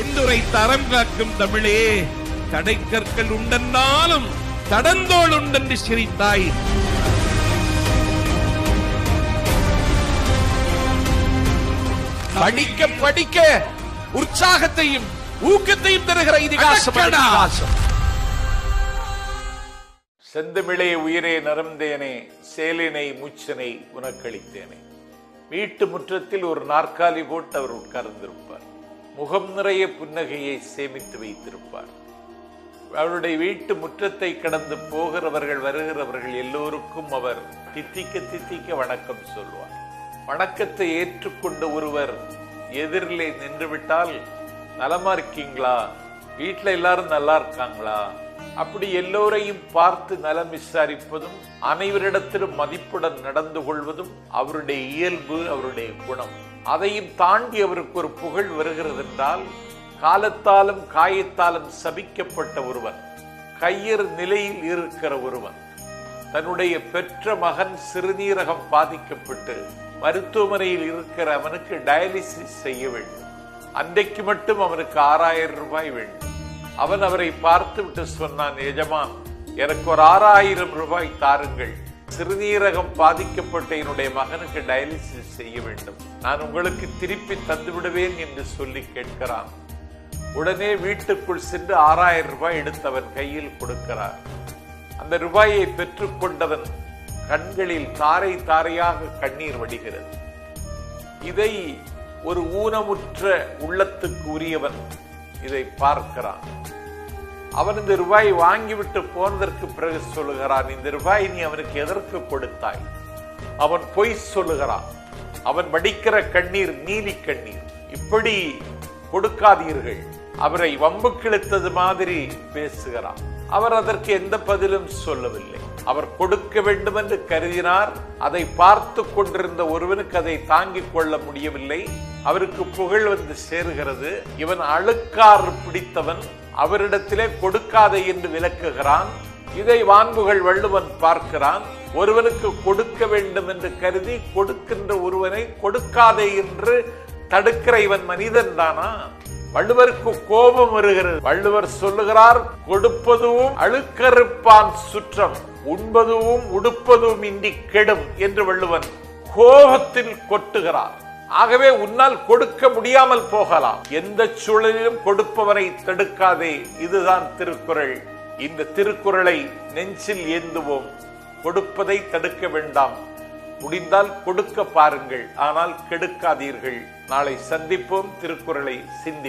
என்றுரை தரம் காக்கும் தமிழே தடைக்கற்கள் உண்டென்றாலும் தடந்தோள் உண்டென்று சிரித்தாய். படிக்க படிக்க உற்சாகத்தையும் ஊக்கத்தையும் தருகிற. இதிகாசம். செந்தமிழே உயிரே நரந்தேனே சேலினை மூச்சனை உனக்களித்தேனே. வீட்டு முற்றத்தில் ஒரு நாற்காலி போட்டு அவர் உட்கார்ந்திருப்பார். முகம் நிறைய புன்னகையை சேமித்து வைத்திருப்பார். அவருடைய வீட்டு முற்றத்தை கடந்து போகிறவர்கள் வருகிறவர்கள் எல்லோருக்கும் அவர் தித்திக்க தித்திக்க வணக்கம் சொல்வார். வணக்கத்தை ஏற்றுக்கொண்ட ஒருவர் எதிரிலே நின்றுவிட்டால் நலமா இருக்கீங்களா? வீட்டில் எல்லாரும் நல்லா இருக்காங்களா? அப்படி எல்லோரையும் பார்த்து நலம் விசாரிப்பதும் அனைவரிடத்திலும் மதிப்புடன் நடந்து கொள்வதும் அவருடைய இயல்பு அவருடைய குணம். அதையும் தாண்டி அவருக்கு ஒரு புகழ் வருகிறது என்றால் காலத்தாலும் காயத்தாலும் சபிக்கப்பட்ட ஒருவன் கையர் நிலையில் இருக்கிற ஒருவன் தன்னுடைய பெற்ற மகன் சிறுநீரகம் பாதிக்கப்பட்டு மருத்துவமனையில் இருக்கிற அவனுக்கு டயாலிசிஸ் செய்ய வேண்டும். அன்றைக்கு மட்டும் அவனுக்கு ஆறாயிரம் ரூபாய் வேண்டும். அவன் அவரை பார்த்து விட்டு சொன்னான் எஜமான் எனக்கு ஒரு ஆறாயிரம் ரூபாய் தாருங்கள். சிறுநீரகம் பாதிக்கப்பட்ட என்னுடைய மகனுக்கு டயாலிசிஸ் செய்ய வேண்டும். நான் உங்களுக்கு திருப்பி தந்து விடுவேன் என்று சொல்லி கேட்கிறான். உடனே வீட்டுக்குள் சென்று ஆறாயிரம் ரூபாய் எடுத்தவன் கையில் கொடுக்கிறார். அந்த ரூபாயை பெற்றுக்கொண்டவன் கண்களில் தாரை தாரையாக கண்ணீர் வடிகிறது. இதை ஒரு ஊனமுற்ற உள்ளத்துக்கு உரியவன் இதை பார்க்கிறான். அவன் இந்த ரூபாய் வாங்கிவிட்டு போனதற்கு பிறகு சொல்லுகிறான் இந்த ரூபாய் நீ அவனுக்கு எதற்கு கொடுத்தாய்? அவன் பொய் சொல்லுகிறான் அவன் வடிக்கிற கண்ணீர் நீலி கண்ணீர். இப்படி கொடுக்காதீர்கள். அவரை வம்பு கிழித்தது மாதிரி பேசுகிறான். அவர் அதற்கு எந்த பதிலும் சொல்லவில்லை. அவர் கொடுக்க வேண்டும் என்று கருதினார். அதை பார்த்து கொண்டிருந்த ஒருவனுக்கு அதை தாங்கிக் கொள்ள முடியவில்லை. அவருக்கு புகழ் வந்து சேருகிறது. இவன் அழுக்காறு பிடித்தவன். அவரிடத்திலே கொடுக்காதே என்று விளக்குகிறான். இதை வான்புகள் வள்ளுவன் பார்க்கிறான். ஒருவனுக்கு கொடுக்க வேண்டும் என்று கருதி கொடுக்கின்ற ஒருவனை கொடுக்காதே என்று தடுக்கிற இவன் மனிதன் தானா? வள்ளுவருக்கு கோபம் வருகிறது. வள்ளுவர் சொல்லுகிறார் கொடுப்பதும் அழுக்கறுப்பான் சுற்றம் உண்பதும் உடுப்பதும் இன்றி கெடும் என்று வள்ளுவன் கோபத்தில் கொட்டுகிறார். ஆகவே உன்னால் கொடுக்க முடியாமல் போகலாம். எந்த சூழலிலும் கொடுப்பவரை தடுக்காதே. இதுதான் திருக்குறள். இந்த திருக்குறளை நெஞ்சில் ஏந்துவோம். கொடுப்பதை தடுக்க வேண்டாம். முடிந்தால் கொடுக்க பாருங்கள். ஆனால் கெடுக்காதீர்கள். நாளை சந்திப்போம். திருக்குறளை சிந்தி